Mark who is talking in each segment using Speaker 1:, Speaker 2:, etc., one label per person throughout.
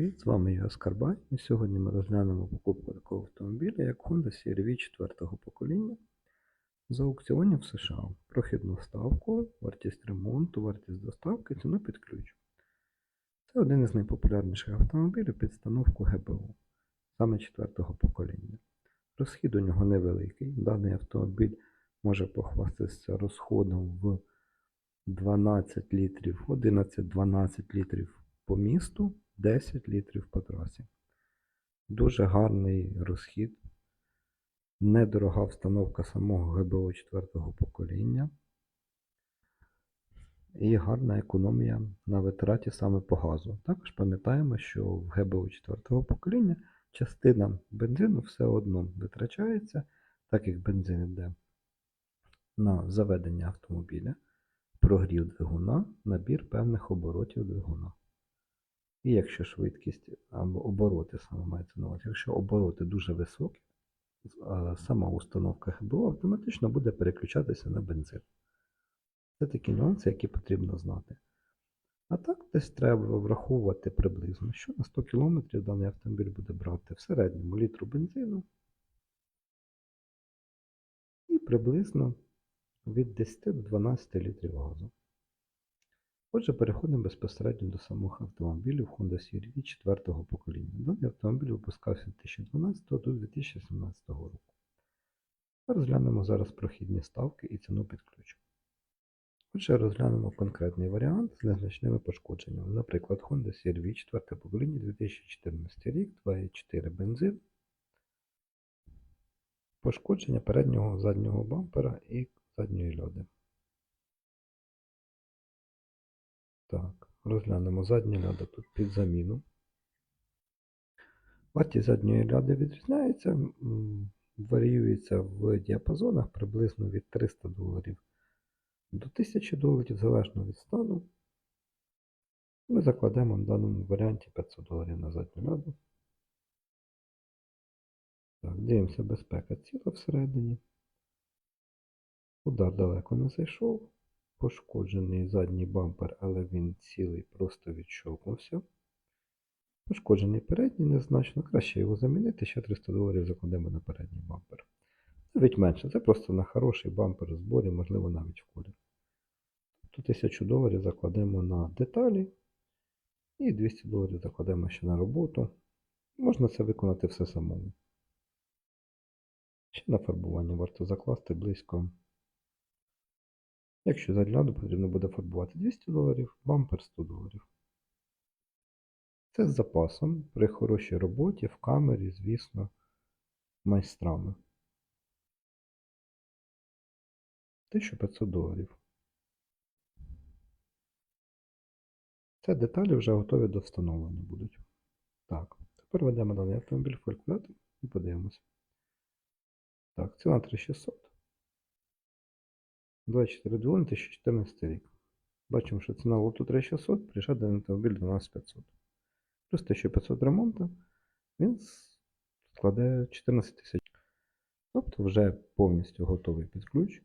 Speaker 1: Привіт, з вами я Скарбай, і сьогодні ми розглянемо покупку такого автомобіля, як Honda CR-V 4 покоління з аукціонів в США. Прохідну ставку, вартість ремонту, вартість доставки, ціну під ключ. Це один із найпопулярніших автомобілів під встановку ГБУ, саме 4 покоління. Розхід у нього невеликий. Даний автомобіль може похвастатися розходом в 12 літрів, 11-12 літрів по місту, 10 літрів по трасі. Дуже гарний розхід, недорога встановка самого ГБО 4 покоління і гарна економія на витраті саме по газу. Також пам'ятаємо, що в ГБО 4 покоління частина бензину все одно витрачається, так як бензин йде на заведення автомобіля, прогрів двигуна, набір певних оборотів двигуна. І якщо швидкість або обороти саме мається на увазі, якщо обороти дуже високі, сама установка ГБО автоматично буде переключатися на бензин. Це такі нюанси, які потрібно знати. А так десь треба враховувати приблизно, що на 100 км даний автомобіль буде брати в середньому літру бензину і приблизно від 10 до 12 літрів газу. Отже, переходимо безпосередньо до самих автомобілів Honda CR-V 4 покоління. Даний автомобіль випускався з 2012 до 2017 року. Розглянемо зараз прохідні ставки і ціну під ключ. Отже, розглянемо конкретний варіант з незначними пошкодженнями. Наприклад, Honda CR-V 4 покоління 2014 рік, 2.4 бензин, пошкодження переднього заднього бампера і задньої льоди. Так, розглянемо задні ляди тут під заміну. Вартість задньої ляди відрізняється, варіюється в діапазонах приблизно від 300 доларів до 1000 доларів, залежно від стану. Ми закладемо в даному варіанті 500 доларів на задню ляду. Так, дивимося, безпека ціла всередині. Удар далеко не зайшов. Пошкоджений задній бампер, але він цілий просто відщолкнувся. Пошкоджений передній незначно. Краще його замінити, ще 300 доларів закладемо на передній бампер. Навіть менше, це просто на хороший бампер у зборі, можливо, навіть в колі. Тобто 1000 доларів закладемо на деталі і 200 доларів закладемо ще на роботу. Можна це виконати все самому. Ще на фарбування варто закласти близько. Якщо задляду потрібно буде фарбувати 200 доларів, бампер 100 доларів. Це з запасом при хорошій роботі в камері, звісно, майстрами. 1500 доларів. Це деталі вже готові до встановлення будуть. Так, тепер ведемо даний автомобіль в калькулятор і подивимося. Так, ціна 3600. 24 двигун 2014 рік. Бачимо, що ціна лоту 3600, приїжджає даний автомобіль 12500. Плюс 1500 ремонту, він складає 14 тисяч. Тобто вже повністю готовий під ключ.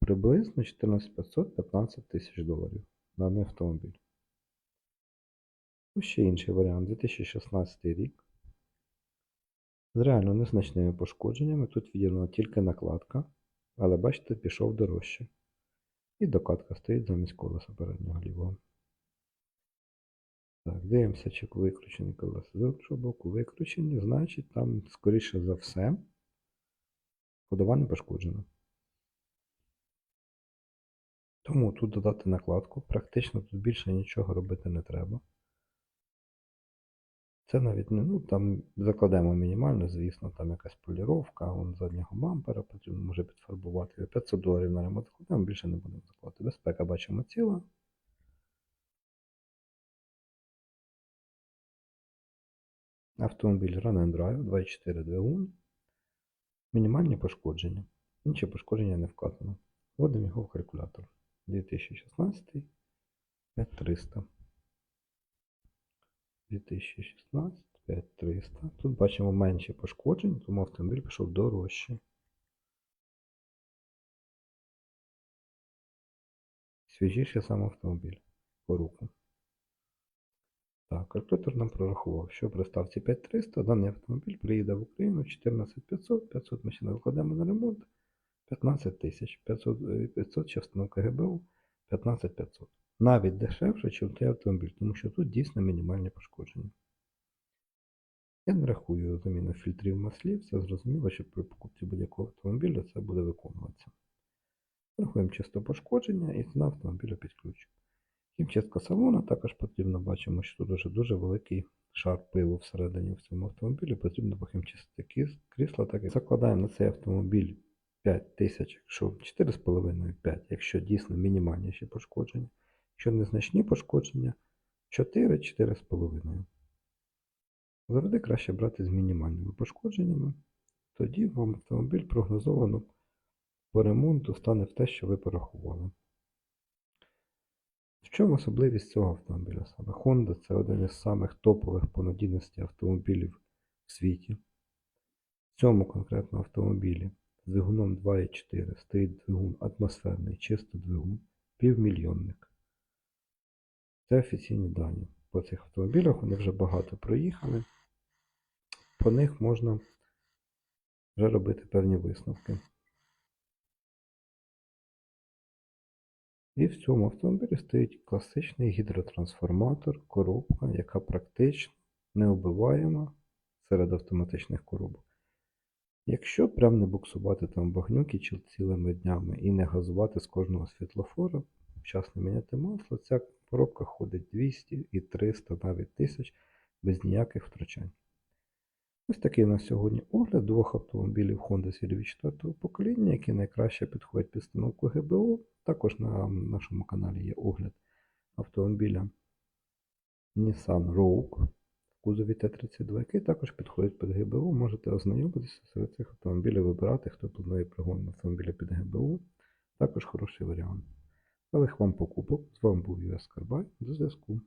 Speaker 1: Приблизно 14500 15 тисяч доларів даний автомобіль. Ще інший варіант 2016 рік. З реально незначними пошкодженнями. Тут відділена тільки накладка. Але бачите, пішов дорожче. І докатка стоїть замість колеса переднього лівого. Так, дивимося, чи викручені колеса. З іншого боку викручені, значить там, скоріше за все, ходова не пошкоджена. Тому тут додати накладку. Практично тут більше нічого робити не треба. Це навіть не, ну там закладемо мінімально, звісно, там якась поліровка, вон заднього бампера потрібно може підфарбувати. 500 доларів на ремонт закладемо, більше не будемо закладати. Безпека бачимо ціла. Автомобіль Run and Drive 2.4 двигун. Мінімальні пошкодження. Інші пошкодження не вказано. Вводимо його в калькулятор. 2016 5300. 2016 5300. Тут бачимо менші пошкоджень, тому автомобіль пішов дорожче. Свіжіший сам автомобіль по руку. Так, калькулятор нам прорахував, що при ставці 5300 даний автомобіль приїде в Україну 14500, 500 ми ще не викладемо на ремонт, 15 тисяч, 500, е, 500 ще встановка ГБУ, 15500. Навіть дешевше, ніж той автомобіль, тому що тут дійсно мінімальні пошкодження. Я не рахую заміну фільтрів маслів, це зрозуміло, що при покупці будь-якого автомобіля це буде виконуватися. Рахуємо чисто пошкодження і ціна автомобіля під ключ. Хімчистка салона також потрібно, бачимо, що тут дуже дуже великий шар пилу всередині в цьому автомобілі, потрібно похімчистити крісло, так як закладаємо на цей автомобіль 5 тисяч, якщо 4,5-5, якщо дійсно мінімальніші пошкодження. Якщо незначні пошкодження, 4-4,5. Завжди краще брати з мінімальними пошкодженнями, тоді вам автомобіль прогнозовано по ремонту стане в те, що ви порахували. В чому особливість цього автомобіля саме? Honda це один із самих топових по надійності автомобілів в світі. В цьому конкретно автомобілі з двигуном 2.4 стоїть двигун атмосферний, чисто двигун, півмільйонник. Це офіційні дані. По цих автомобілях вони вже багато проїхали. По них можна вже робити певні висновки. І в цьому автомобілі стоїть класичний гідротрансформатор, коробка, яка практично неубиваєма серед автоматичних коробок. Якщо прям не буксувати там багнюки чи цілими днями і не газувати з кожного світлофора, вчасно міняти масло, ця коробка ходить 200 і 300 навіть тисяч без ніяких втручань. Ось такий у нас сьогодні огляд двох автомобілів Honda серії 4 покоління, які найкраще підходять під встановку ГБО. Також на нашому каналі є огляд автомобіля Nissan Rogue в кузові Т-32, який також підходить під ГБО. Можете ознайомитися серед цих автомобілів, вибирати, хто планує пригон автомобіля під ГБО. Також хороший варіант. Але вам покупок. З вами був Юрій Скарбай. До зв'язку.